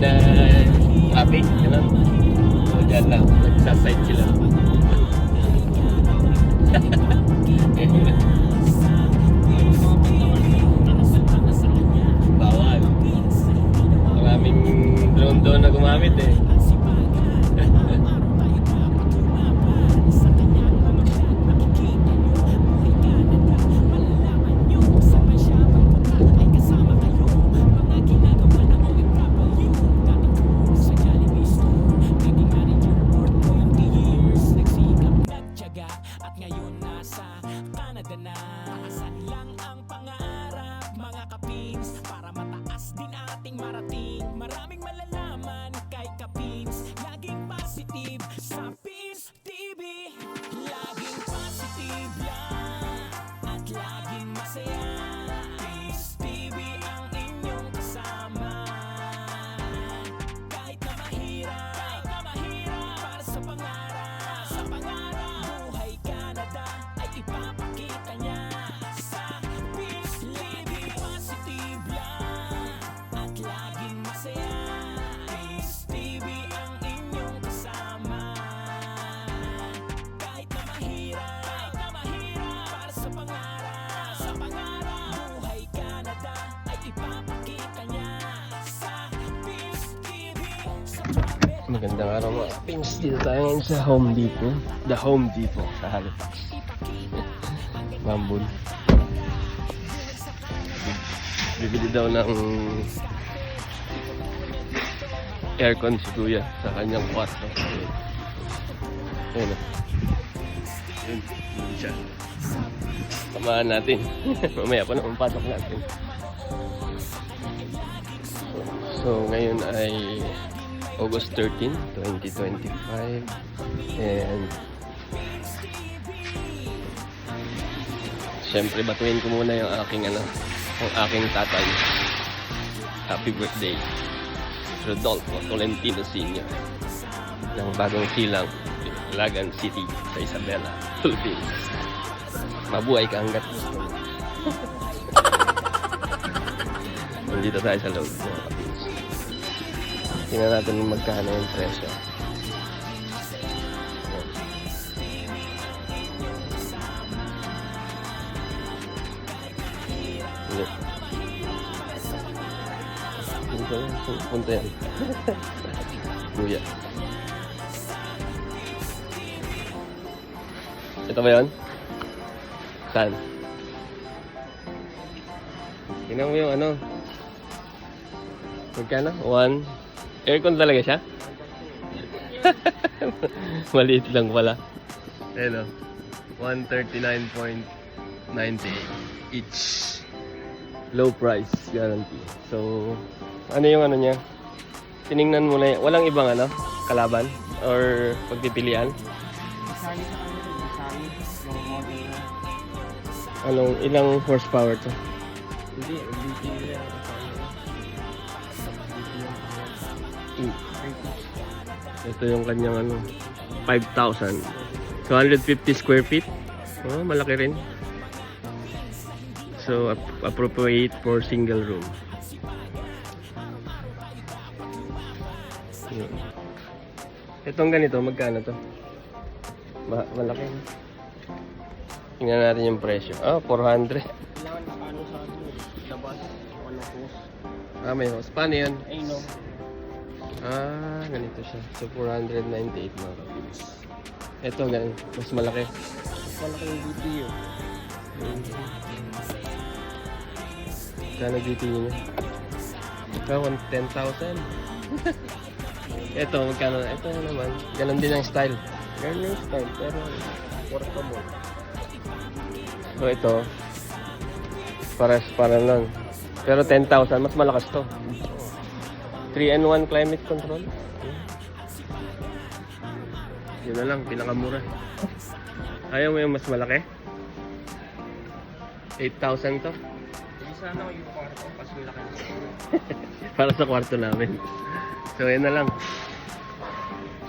na traffic, gano'n. So, dyan lang. Nagsaside sila. Bawal. Maraming drone doon na gumamit eh. Magandang araw mga pings. Dito tayo ngayon sa Home Depot. The Home Depot sa Halifax. Mambul. Bibili daw ng aircon si Kuya sa kanyang kwarto. Ayun o. Yun. Yun siya. Samahan natin. Mamaya pa naman pasok natin. So ngayon ay August 13, 2025 and Siyempre batuin ko muna yung aking ano, yung aking tatay. Happy birthday. Rodolfo Tolentino Sr. ng bagong silang Lagan City sa Isabela, Philippines. Mabuhay ka hanggat gusto mo. Nandito tayo sa loob. Tingnan natin magkano yung presyo. Hindi. Punta yan. Punta yan. Kuya. Ito ba yun? Saan? Tingnan mo yung ano. Magkano? One. Aircon talaga siya? Maliit lang pala. Ayun o. 139.98 each. Low price guarantee. So, ano yung ano niya? Tiningnan mo na y- Walang ibang ano? Kalaban? Or pagpipilian? Anong, ilang horsepower to? Hindi, MVP Ito yung kanyang ano, 5,000. 250 square feet. Oh, malaki rin. So, ap- appropriate for single room. Yun. Itong ganito, magkano to? Ma malaki. Tingnan natin yung presyo. Ah, 400. Kailangan na paano sa labas, ano post. Ah, may host. Paano yan? Ay no, Ah, ganito siya. So, 498 mga kapits. Ito, ganun. Mas malaki. mas malaki yung video. Kano GPU niya? Ito, 10,000. Ito, magkano na? Ito naman. Ganon din ang style. Ganun yung style, pero portable. So, ito. Pares para lang. Pero 10,000. Mas malakas to. 3-in-1 climate control. Yun na lang, pinakamura. Ayaw mo yung mas malaki? 8,000 to. Hindi sana yung kwarto, kasi laki na para sa kwarto namin. So, yun na lang.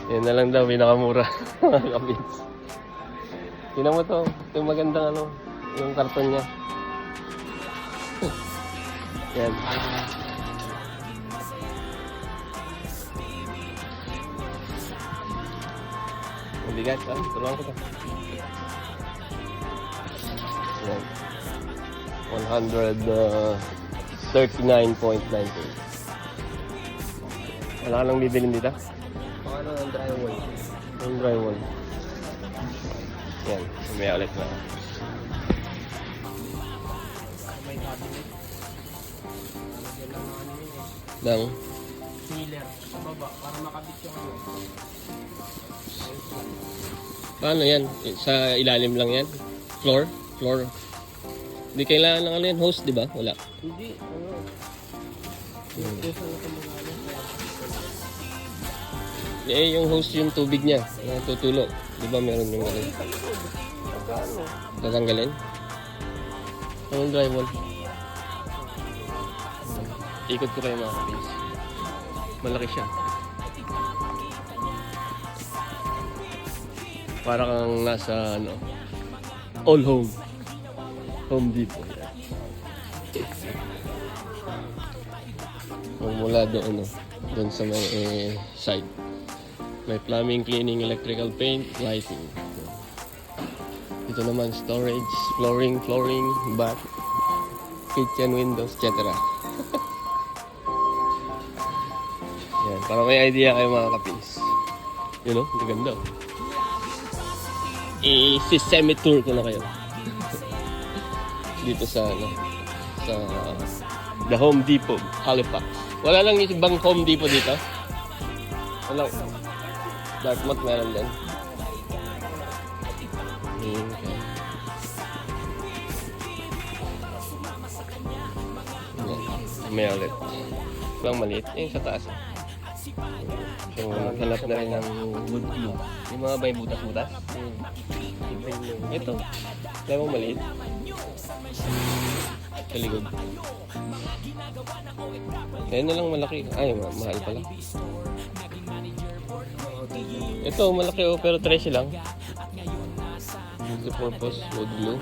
Yun na lang daw, pinakamura. Mga kabits. Tingnan mo to. Ito yung magandang ano, yung karton niya. Yan. Bigat, ah. Tulungan ko to. Yan. 139.98. Wala ka lang bibilin dito? Paano ang drywall? Yung drywall. Yan, umaya ulit na. May cabinet. Lalagyan lang ng ano yun. Lang, Sealer sa baba para makabit yung ano. Paano yan? Sa ilalim lang yan? Floor? Floor? Hindi kailangan ng ano yan, host, di ba? Wala. Hindi, ano. Hmm. Yung. Eh, yung host yung tubig niya, na tutulo. Di ba meron yung? Pagkano? Tatanggalin? Anong drywall? Ikot ko kayo mga kapis. Malaki siya. Para kang nasa ano, all home. Home Depot. Mula doon, no, doon sa may eh, side. May plumbing, cleaning, electrical paint, lighting. Ito naman storage, flooring, flooring, bath, kitchen windows, etc. Yan, para may idea kayo mga kapis. Yun know, ang ganda. I-semi tour ko na kayo. Dito sa ano, sa The Home Depot, Halifax. Wala lang yung ibang Home Depot dito. Wala. Dartmouth meron din. Okay. Yan. May ulit. Lang maliit. Yung sa taas. So, naghanap na rin ng wood glue. Yung mga may butas-butas. Ito. Kaya mo maliit. Sa likod. Kaya na lang malaki. Ay, ma- mahal pala. Ito, malaki oh, pero 13 lang. Multi-purpose wood glue.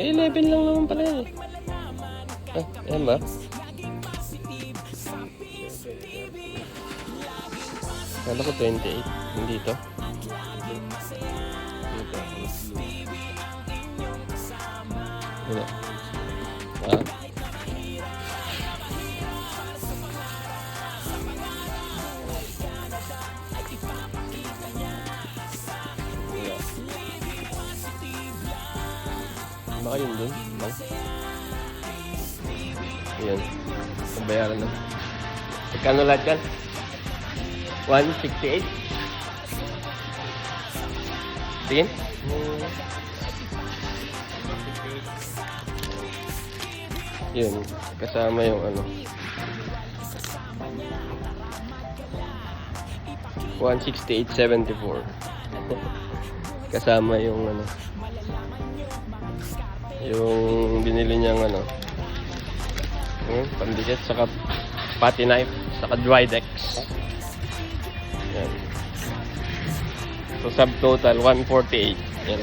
Eh, 11 lang naman pala eh. Ah, yan ba? Kala ko 28. Hindi ito. Wala. Ah. Baka yun dun. Bang. Ayan. Nabayaran na. Magkano lahat yan? 168? Sige. Yun. Kasama yung ano. 168.74 Kasama yung ano yung binili niyang ano yung pandikit saka pati knife saka dry decks yan. So subtotal 148 yan. Yan.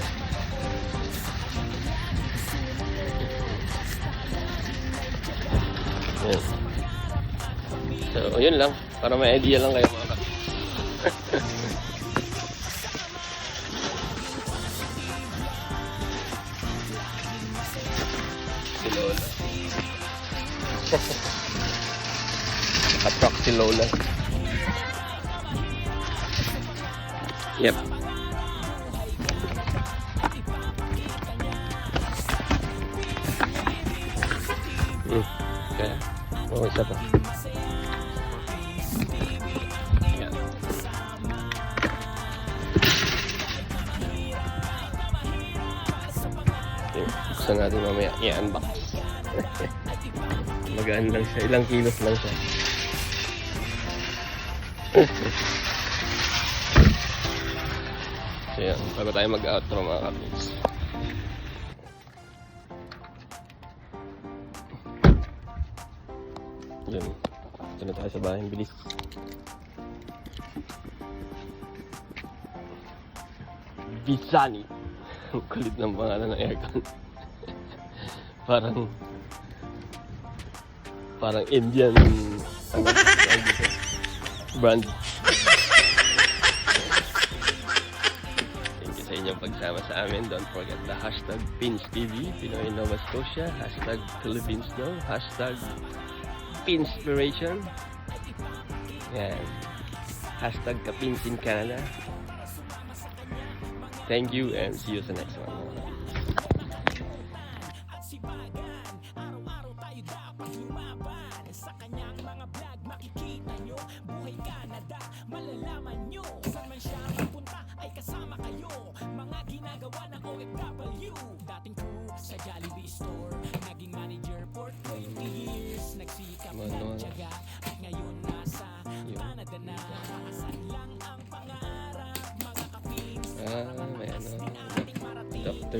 So yun lang. Para may idea lang kayo mga Naka-truck si Lola. Yep. Hmm. Kaya, oh, isa pa. Yan. Okay, buksan natin mamaya. I-unbox. Magaan lang siya. Ilang kilos lang siya. So yan, bago tayo mag-outro mga kapits. Yan. Ito na tayo sa bahay. Bilis. Bisani. Ang kulit ng pangalan ng aircon. parang parang Indian ano brand. Pagsama sa amin. Don't forget the hashtag PinsTV, Pinoy Nova Scotia, hashtag Philippines Know, hashtag Pinspiration. Yan. Hashtag Kapins in Canada. Thank you and see you sa next one. Sa kanyang mga vlog nyo Buhay Canada, malalaman At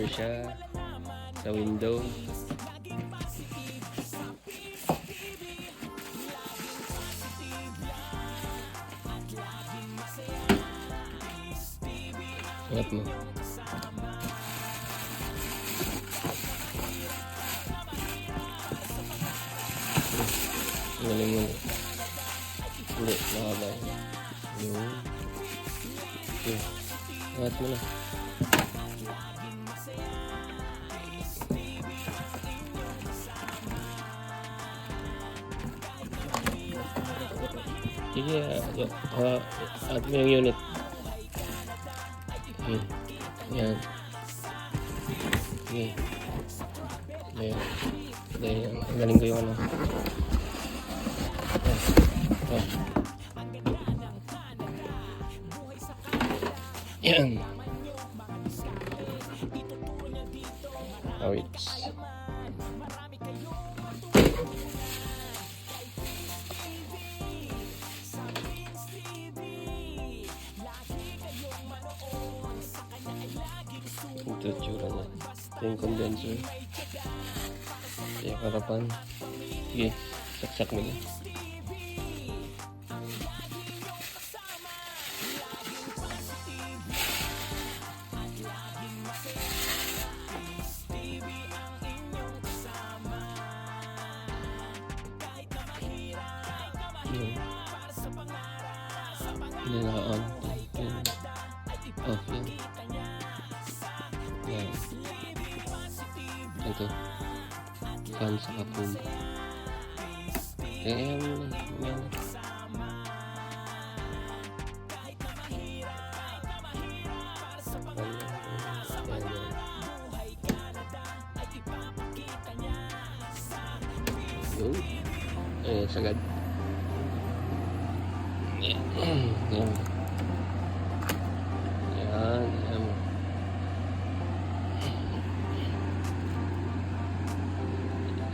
laging masaya PSTV Angat mo. Galing mo. Hindi, mahaba. Yun. Okay. Angat mo na. Sige, uh, uh, at mo yung unit. Yun. Yan. Sige. Ayan. Ayan. Ang galing ko yung ano. Oh. Yan. Awits. Ito tsura niya. Ito yung condenser. Ito yung harapan. Sige, saksak mo na. Yun. Yun. Off yun. Ito. Fan sa kapum. Kaya mo na. Yan. Yan, yan. Yun. Eh, sagad. Yan. Yan. Yan. Yan.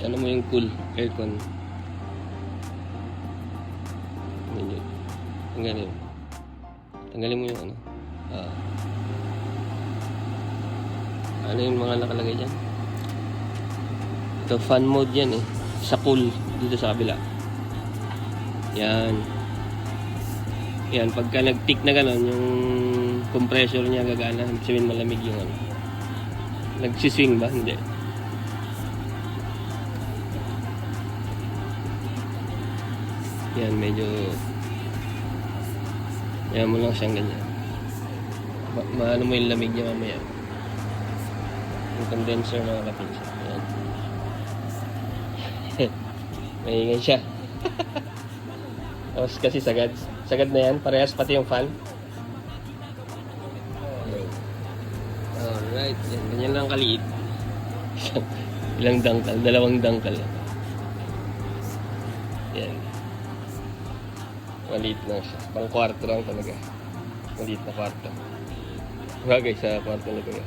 Ano mo yung cool aircon? Medyo. Tanggalin. Tanggalin mo yung ano. Ah. ano yung mga nakalagay dyan? Ito fan mode yan eh. Sa cool. Dito sa kabila. Yan. Yan. Pagka nag-tick na gano'n, yung compressor niya gagana. Sabihin malamig yung ano. Nagsiswing ba? Hindi. Yan, medyo... Yan mo lang siyang ganyan. Ma maano mo yung lamig niya mamaya. Yung condenser na kapin siya. Yan. Maingay siya. Tapos kasi sagad. Sagad na yan. Parehas pati yung fan. Alright. Yan. Ganyan lang kaliit. Ilang dangkal. Dalawang dangkal. Yan. Maliit lang siya. Pang kwarto lang talaga. Maliit na kwarto. Bagay sa kwarto na kuya.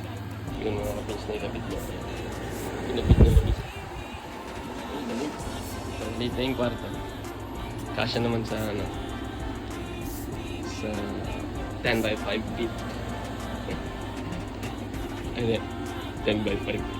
Yung mga kapins na ilapit mo. Ilapit na labis. Maliit na yung kwarto. Kasya naman sa ano. Sa 10 by 5 feet. Ay, 10 by 5 feet.